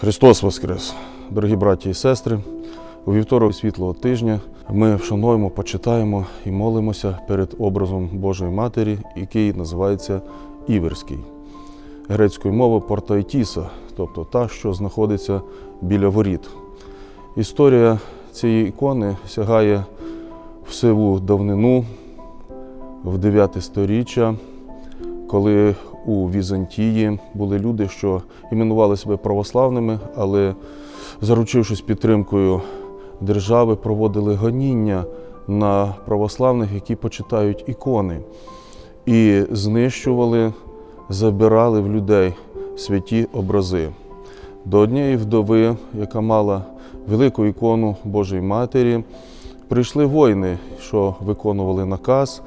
Христос Воскрес! Дорогі браті і сестри, у вівторок світлого тижня ми вшануємо, почитаємо і молимося перед образом Божої Матері, який називається Іверський. Грецькою мовою Портоетіса, тобто та, що знаходиться біля воріт. Історія цієї ікони сягає в сиву давнину, в 9 сторіччя, коли у Візантії були люди, що іменували себе православними, але, заручившись підтримкою держави, проводили гоніння на православних, які почитають ікони, і знищували, забирали в людей святі образи. До однієї вдови, яка мала велику ікону Божої Матері, прийшли воїни, що виконували наказ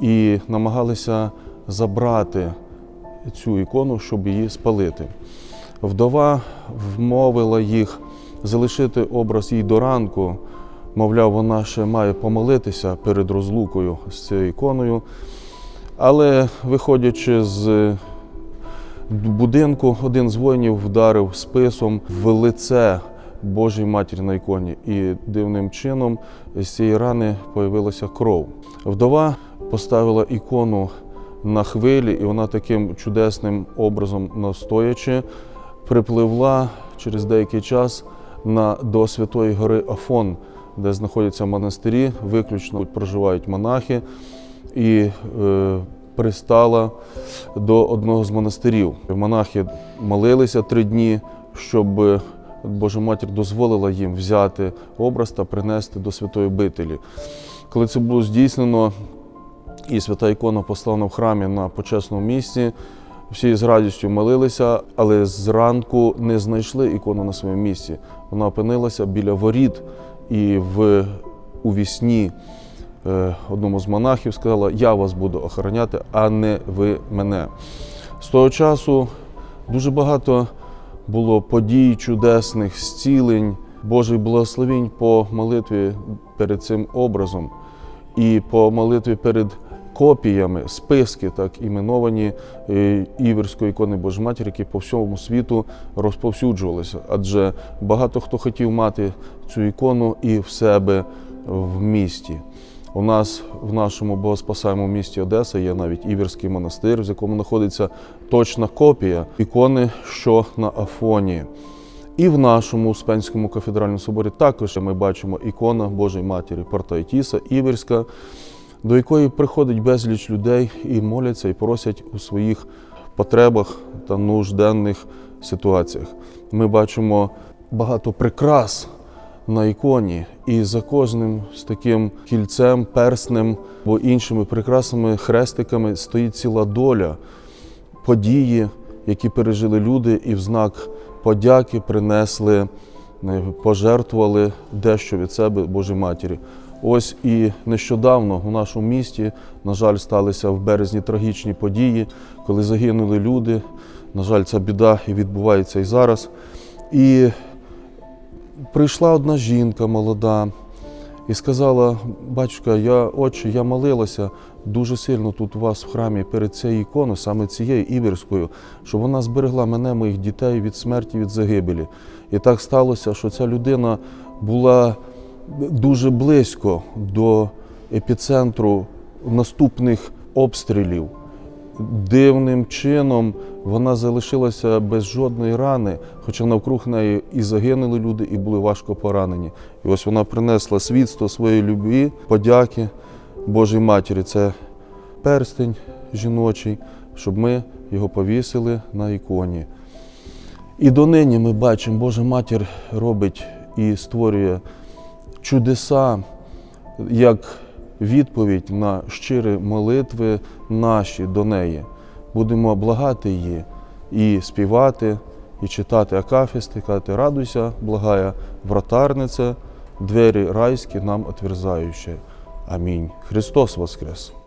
і намагалися забрати цю ікону, щоб її спалити. Вдова вмовила їх залишити образ їй до ранку. Мовляв, вона ще має помолитися перед розлукою з цією іконою. Але, виходячи з будинку, один з воїнів вдарив списом в лице Божій матері на іконі, і дивним чином з цієї рани появилася кров. Вдова поставила ікону на хвилі, і вона таким чудесним образом настоячи припливла через деякий час на, до Святої гори Афон, де знаходяться монастирі, виключно проживають монахи, і е, пристала до одного з монастирів. Монахи молилися три дні, щоб Божа Матір дозволила їм взяти образ та принести до святої обителі. Коли це було здійснено, і свята ікона поставлена в храмі на почесному місці. Всі з радістю молилися, але зранку не знайшли ікону на своєму місці. Вона опинилася біля воріт і в у вісні е, одному з монахів сказала: Я вас буду охороняти, а не ви мене. З того часу дуже багато було подій, чудесних, зцілень, Божий благословінь по молитві перед цим образом і по молитві перед копіями, списки, так іменовані е, Іверської ікони Божої Матері, які по всьому світу розповсюджувалися. Адже багато хто хотів мати цю ікону і в себе в місті. У нас в нашому богоспасаємому місті Одеса є навіть Іверський монастир, в якому знаходиться точна копія ікони, що на Афоні. І в нашому Успенському кафедральному соборі також ми бачимо ікона Божої Матері Портоетіса, Іверська, до якої приходить безліч людей і моляться, і просять у своїх потребах та нужденних ситуаціях. Ми бачимо багато прикрас на іконі, і за кожним з таким кільцем, перснем або іншими прикрасами, хрестиками стоїть ціла доля, події, які пережили люди, і в знак подяки принесли, е, пожертвували дещо від себе Божій Матері. Ось і нещодавно у нашому місті, на жаль, сталися в березні трагічні події, коли загинули люди. На жаль, ця біда і відбувається і зараз. І прийшла одна жінка молода і сказала: батюшка, я отче, я молилася дуже сильно тут у вас в храмі перед цією іконою, саме цією Іверською, щоб вона зберегла мене, моїх дітей від смерті, від загибелі. І так сталося, що ця людина була дуже близько до епіцентру наступних обстрілів. Дивним чином вона залишилася без жодної рани, хоча навкруг неї і загинули люди, і були важко поранені. І ось вона принесла свідство своєї любві, подяки Божій Матері. Це перстень жіночий, щоб ми його повісили на іконі. І донині ми бачимо, Божа Матір робить і створює чудеса, як відповідь на щирі молитви наші до неї. Будемо благати її і співати, і читати акафісти, казати, радуйся, благая вратарниця, двері райські нам отверзаючі. Амінь. Христос Воскрес!